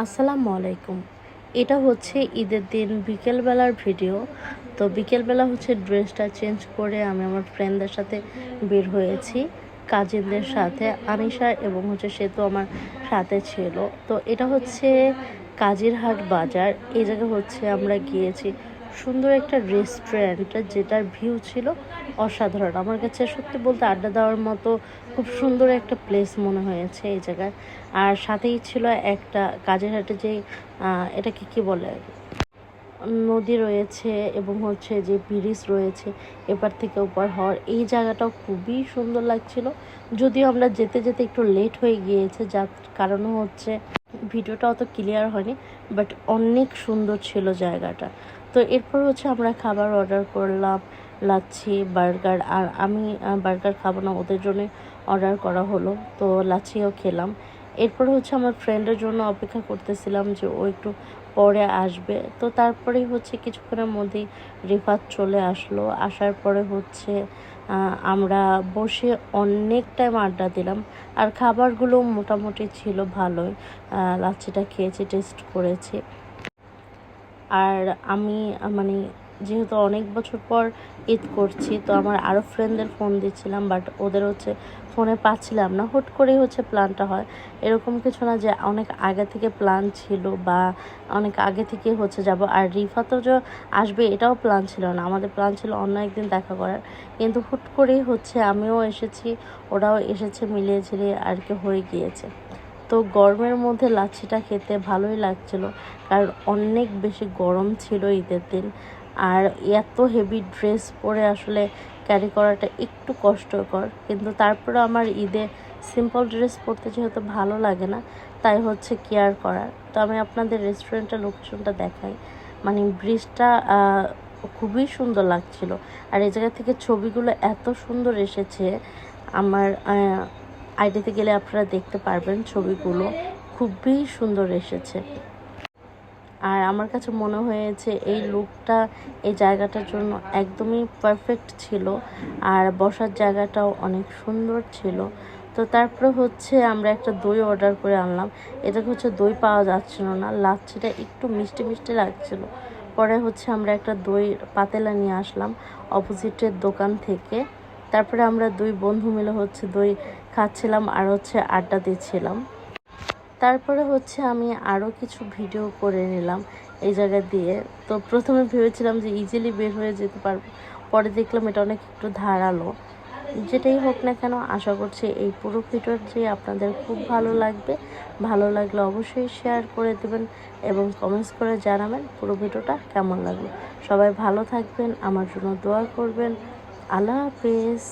আসসালামু আলাইকুম। এটা হচ্ছে ঈদের দিন বিকেলবেলার ভিডিও। তো বিকেলবেলা হচ্ছে ড্রেসটা চেঞ্জ করে আমি আমার ফ্রেন্ডদের সাথে বের হয়েছি কাজিনদের সাথে, আনিশা এবং হচ্ছে সে তো আমার সাথে ছিল। তো এটা হচ্ছে কাজিরহাট বাজার। এই জায়গায় হচ্ছে আমরা গিয়েছি সুন্দর একটা রেস্টুরেন্ট যেটার ভিউ ছিল অসাধারণ। আমার কাছে সত্যি বলতে আড্ডা দেওয়ার মতো খুব সুন্দর একটা প্লেস মনে হয়েছে এই জায়গায়। আর সাথেই ছিল একটা কাজের হাটে যে এটাকে কি বলে? নদী রয়েছে এবং হচ্ছে যে ব্রিজ রয়েছে এপার থেকে ওপার হওয়ার। এই জায়গাটাও খুবই সুন্দর লাগছিল। যদিও আমরা যেতে যেতে একটু লেট হয়ে গিয়েছে, যার কারণে হচ্ছে ভিডিওটা অত ক্লিয়ার হয়নি বাট অনেক সুন্দর ছিল জায়গাটা। তো এরপর হচ্ছে আমরা খাবার অর্ডার করলাম, লাচ্ছি, বার্গার, আর আমি বার্গার খাব না, ওদের জন্য অর্ডার করা হলো, তো লাচ্ছিও খেলাম। এরপর হচ্ছে আমার ফ্রেন্ডের জন্য অপেক্ষা করতেছিলাম যে ও একটু পরে আসবে। তো তারপরেই হচ্ছে কিছুক্ষণের মধ্যেই রিফাত চলে আসলো। আসার পরে হচ্ছে আমরা বসে অনেক টাইম আড্ডা দিলাম। আর খাবারগুলো মোটামুটি ছিল ভালোই। লাচ্ছিটা খেয়েছি টেস্ট করেছি। আর আমি মানে যেহেতু অনেক বছর পর ঈদ করছি, তো আমার আরও ফ্রেন্ডদের ফোন দিচ্ছিলাম বাট ওদের হচ্ছে ফোনে পাচ্ছিলাম না। হুট করেই হচ্ছে প্ল্যানটা হয়। এরকম কিছু না যে অনেক আগে থেকে প্ল্যান ছিল বা অনেক আগে থেকে হচ্ছে যাব। আর রিফা তো যে আসবে, এটাও প্ল্যান ছিল না। আমাদের প্ল্যান ছিল অন্য একদিন দেখা করার। কিন্তু হুট করেই হচ্ছে আমিও এসেছি, ওরাও এসেছে, মিলিয়ে ঝিলিয়ে আর কি হয়ে গিয়েছে। তো গরমের মধ্যে লাচ্ছিটা খেতে ভালোই লাগছিল, কারণ অনেক বেশি গরম ছিল ঈদের দিন। আর এত হেভি ড্রেস পরে আসলে ক্যারি করাটা একটু কষ্টকর। কিন্তু তারপরে আমার ঈদে সিম্পল ড্রেস পরতে যেহেতু ভালো লাগে না, তাই হচ্ছে কেয়ার করার। তো আমি আপনাদের রেস্টুরেন্টের লোকেশনটা দেখাই। মানে ব্রিজটা খুবই সুন্দর লাগছিল। আর এই জায়গা থেকে ছবিগুলো এত সুন্দর এসেছে। আমার আইডিতে গেলে আপনারা দেখতে পারবেন ছবিগুলো। খুবই সুন্দর এসেছে। আর আমার কাছে মনে হয়েছে এই লুকটা এই জায়গাটার জন্য একদমই পারফেক্ট ছিল। আর বসার জায়গাটাও অনেক সুন্দর ছিল। তো তারপরে হচ্ছে আমরা একটা দই অর্ডার করে আনলাম। এটাকে হচ্ছে দই পাওয়া যাচ্ছিল না, লাচ্ছিটা একটু মিষ্টি মিষ্টি লাগছিল। পরে হচ্ছে আমরা একটা দই পাতেলা নিয়ে আসলাম অপোজিটের দোকান থেকে। তারপরে আমরা দুই বন্ধু মিলে হচ্ছে দই খাচ্ছিলাম আর হচ্ছে আড্ডা দিচ্ছিলাম। তারপরে হচ্ছে আমি আরও কিছু ভিডিও করে নিলাম এই জায়গা দিয়ে। তো প্রথমে ভেবেছিলাম যে ইজিলি বের হয়ে যেতে পারব, পরে দেখলাম এটা অনেক একটু ধারালো। যেটাই হোক না কেন, আশা করছি এই পুরো ভিডিওটি আপনাদের খুব ভালো লাগবে। ভালো লাগলে অবশ্যই শেয়ার করে দেবেন এবং কমেন্টস করে জানাবেন পুরো ভিডিওটা কেমন লাগল। সবাই ভালো থাকবেন, আমার জন্য দোয়া করবেন। আল্লাহ হাফেজ।